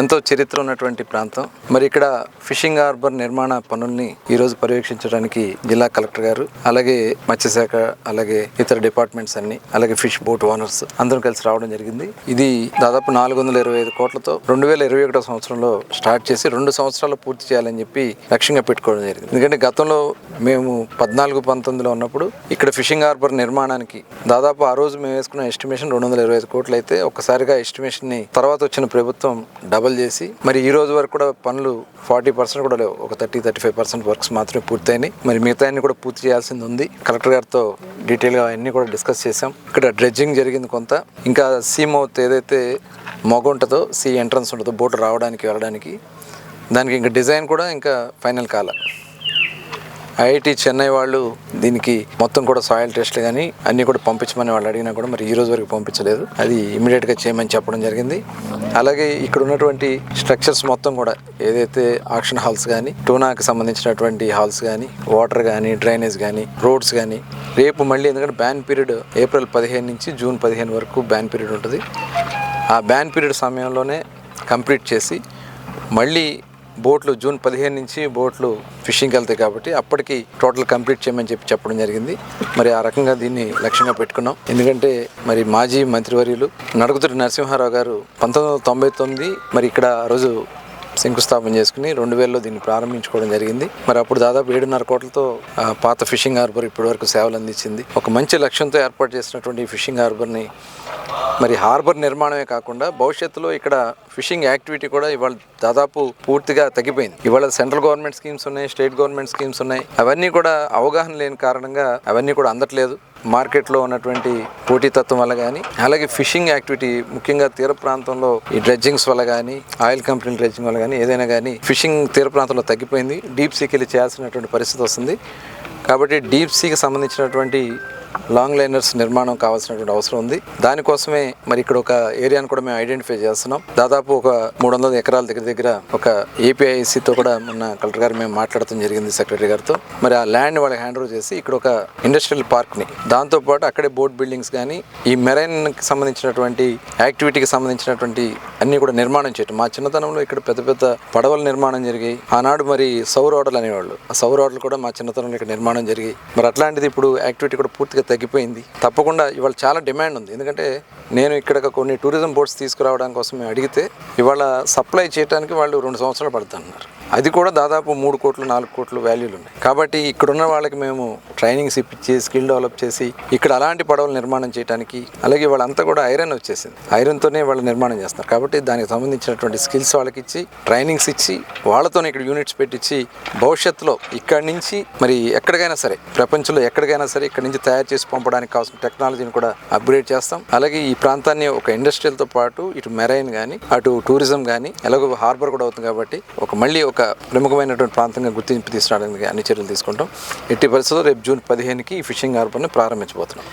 ఎంతో చరిత్ర ఉన్నటువంటి ప్రాంతం. మరి ఇక్కడ ఫిషింగ్ హార్బర్ నిర్మాణ పనుల్ని ఈరోజు పర్యవేక్షించడానికి జిల్లా కలెక్టర్ గారు అలాగే మత్స్యశాఖ అలాగే ఇతర డిపార్ట్మెంట్స్ అన్ని అలాగే ఫిష్ బోట్ ఓనర్స్ అందరం కలిసి రావడం జరిగింది. ఇది దాదాపు నాలుగు వందల ఇరవై ఐదు కోట్లతో రెండు వేల ఇరవై ఒకటో సంవత్సరంలో స్టార్ట్ చేసి రెండు సంవత్సరాలు పూర్తి చేయాలని చెప్పి లక్ష్యంగా పెట్టుకోవడం జరిగింది. ఎందుకంటే గతంలో మేము పద్నాలుగు పంతొమ్మిదిలో ఉన్నప్పుడు ఇక్కడ ఫిషింగ్ హార్బర్ నిర్మాణానికి దాదాపు ఆ రోజు మేము వేసుకున్న ఎస్టిమేషన్ రెండు వందల ఇరవై ఐదు కోట్లు అయితే ఒక్కసారిగా ఎస్టిమేషన్ని తర్వాత వచ్చిన ప్రభుత్వం డబల్ చేసి మరి ఈ రోజు వరకు కూడా పనులు ఫార్టీ పర్సెంట్ కూడా లేవు. ఒక thirty thirty five percent works మాత్రమే పూర్తయినాయి. మరి మిగతాన్ని కూడా పూర్తి చేయాల్సింది ఉంది. కలెక్టర్ గారితో డీటెయిల్గా అన్ని కూడా డిస్కస్ చేసాం ఇక్కడ డ్రెడ్జింగ్ జరిగింది కొంత. ఇంకా సీ మౌత్ ఏదైతే మొగ ఉంటుందో సీ ఎంట్రన్స్ ఉంటుందో బోట్ రావడానికి వెళ్ళడానికి దానికి ఇంకా డిజైన్ కూడా ఇంకా ఫైనల్ కాల. ఐఐటి చెన్నై వాళ్ళు దీనికి మొత్తం కూడా సాయిల్ టెస్ట్లు కానీ అన్నీ కూడా పంపించమని వాళ్ళు అడిగినా కూడా మరి ఈ రోజు వరకు పంపించలేదు. అది ఇమీడియట్గా చేయమని చెప్పడం జరిగింది. అలాగే ఇక్కడ ఉన్నటువంటి స్ట్రక్చర్స్ మొత్తం కూడా ఏదైతే ఆక్షన్ హాల్స్ కానీ టూనాకి సంబంధించినటువంటి హాల్స్ కానీ వాటర్ కానీ డ్రైనేజ్ కానీ రోడ్స్ కానీ రేపు మళ్ళీ ఎందుకంటే బ్యాన్ పీరియడ్ ఏప్రిల్ పదిహేను నుంచి జూన్ పదిహేను వరకు బ్యాన్ పీరియడ్ ఉంటుంది. ఆ బ్యాన్ పీరియడ్ సమయంలోనే కంప్లీట్ చేసి మళ్ళీ బోట్లు జూన్ పదిహేను నుంచి బోట్లు ఫిషింగ్కి వెళ్తాయి కాబట్టి అప్పటికి టోటల్ కంప్లీట్ చేయమని చెప్పి చెప్పడం జరిగింది. మరి ఆ రకంగా దీన్ని లక్ష్యంగా పెట్టుకున్నాం. ఎందుకంటే మరి మాజీ మంత్రివర్యులు నడుగుతుడి నరసింహారావు గారు పంతొమ్మిది వందల తొంభై తొమ్మిది మరి ఇక్కడ రోజు శంకుస్థాపన చేసుకుని రెండు వేలలో దీన్ని ప్రారంభించుకోవడం జరిగింది. మరి అప్పుడు దాదాపు ఏడున్నర కోట్లతో పాత ఫిషింగ్ హార్బర్ ఇప్పటి వరకు సేవలు అందించింది. ఒక మంచి లక్ష్యంతో ఏర్పాటు చేసినటువంటి ఈ ఫిషింగ్ హార్బర్ని మరి హార్బర్ నిర్మాణమే కాకుండా భవిష్యత్తులో ఇక్కడ ఫిషింగ్ యాక్టివిటీ కూడా ఇవాళ దాదాపు పూర్తిగా తగ్గిపోయింది. ఇవాళ సెంట్రల్ గవర్నమెంట్ స్కీమ్స్ ఉన్నాయి స్టేట్ గవర్నమెంట్ స్కీమ్స్ ఉన్నాయి. అవన్నీ కూడా అవగాహన లేని కారణంగా అవన్నీ కూడా అందట్లేదు. మార్కెట్లో ఉన్నటువంటి పోటీతత్వం వల్ల కానీ అలాగే ఫిషింగ్ యాక్టివిటీ ముఖ్యంగా తీర ప్రాంతంలో ఈ డ్రెడ్జింగ్స్ వల్ల కానీ ఆయిల్ కంపెనీ డ్రెడ్జింగ్ వల్ల కానీ ఏదైనా కానీ ఫిషింగ్ తీర ప్రాంతంలో తగ్గిపోయింది. డీప్ సీకి వెళ్ళి చేయాల్సినటువంటి పరిస్థితి వస్తుంది. కాబట్టి డీప్ సీకి సంబంధించినటువంటి లాంగ్ లైనర్స్ నిర్మాణం కావాల్సినటువంటి అవసరం ఉంది. దానికోసమే మరి ఇక్కడ ఒక ఏరియాను కూడా మేము ఐడెంటిఫై చేస్తున్నాం. దాదాపు ఒక మూడు వందల ఎకరాల దగ్గర దగ్గర ఒక ఏపీఐసితో కూడా మొన్న కలెక్టర్ గారు మేము మాట్లాడటం జరిగింది సెక్రటరీ గారితో. మరి ఆ ల్యాండ్ వాళ్ళకి హ్యాండ్ ఓవర్ చేసి ఇక్కడ ఒక ఇండస్ట్రియల్ పార్క్ని దాంతోపాటు అక్కడే బోట్ బిల్డింగ్స్ కానీ ఈ మెరైన్కి సంబంధించినటువంటి యాక్టివిటీకి సంబంధించినటువంటి అన్ని కూడా నిర్మాణం చేయటం. మా చిన్నతనంలో ఇక్కడ పెద్ద పెద్ద పడవల నిర్మాణం జరిగాయి ఆనాడు మరి సౌర ఓడలు అనేవాళ్ళు. ఆ సౌర హోటల్ కూడా మా చిన్నతనంలో ఇక్కడ నిర్మాణం జరిగాయి మరి అట్లాంటిది ఇప్పుడు యాక్టివిటీ కూడా పూర్తిగా తగ్గిపోయింది. తప్పకుండా ఇవాళ చాలా డిమాండ్ ఉంది. ఎందుకంటే నేను ఇక్కడ కొన్ని టూరిజం బోట్స్ తీసుకురావడం కోసం అడిగితే ఇవాళ సప్లై చేయడానికి వాళ్ళు రెండు సంవత్సరాలు పడుతున్నారు. అది కూడా దాదాపు మూడు కోట్లు నాలుగు కోట్లు వాల్యూలు ఉన్నాయి. కాబట్టి ఇక్కడ ఉన్న వాళ్ళకి మేము ట్రైనింగ్స్ ఇప్పించి స్కిల్ డెవలప్ చేసి ఇక్కడ అలాంటి పడవలు నిర్మాణం చేయడానికి అలాగే వాళ్ళంతా కూడా ఐరన్ వచ్చేసింది. ఐరన్తోనే వాళ్ళు నిర్మాణం చేస్తారు కాబట్టి దానికి సంబంధించినటువంటి స్కిల్స్ వాళ్ళకి ఇచ్చి ట్రైనింగ్స్ ఇచ్చి వాళ్ళతోనే ఇక్కడ యూనిట్స్ పెట్టించి భవిష్యత్తులో ఇక్కడి నుంచి మరి ఎక్కడికైనా సరే ప్రపంచంలో ఎక్కడికైనా సరే ఇక్కడ నుంచి తయారు చేసి పంపడానికి కావాల్సిన టెక్నాలజీని కూడా అప్గ్రేడ్ చేస్తాం. అలాగే ఈ ప్రాంతాన్ని ఒక ఇండస్ట్రియల్తో పాటు ఇటు మెరైన్ కానీ అటు టూరిజం కానీ ఎలాగో హార్బర్ కూడా అవుతుంది కాబట్టి ఒక మళ్ళీ ఒక ఒక ప్రముఖమైనటువంటి ప్రాంతంగా గుర్తింపు తీసుకురావడానికి అన్ని చర్యలు తీసుకుంటాం. ఎట్టి పరిస్థితుల్లో రేపు జూన్ పదిహేనుకి ఈ ఫిషింగ్ హార్బర్ని ప్రారంభించబోతున్నాం.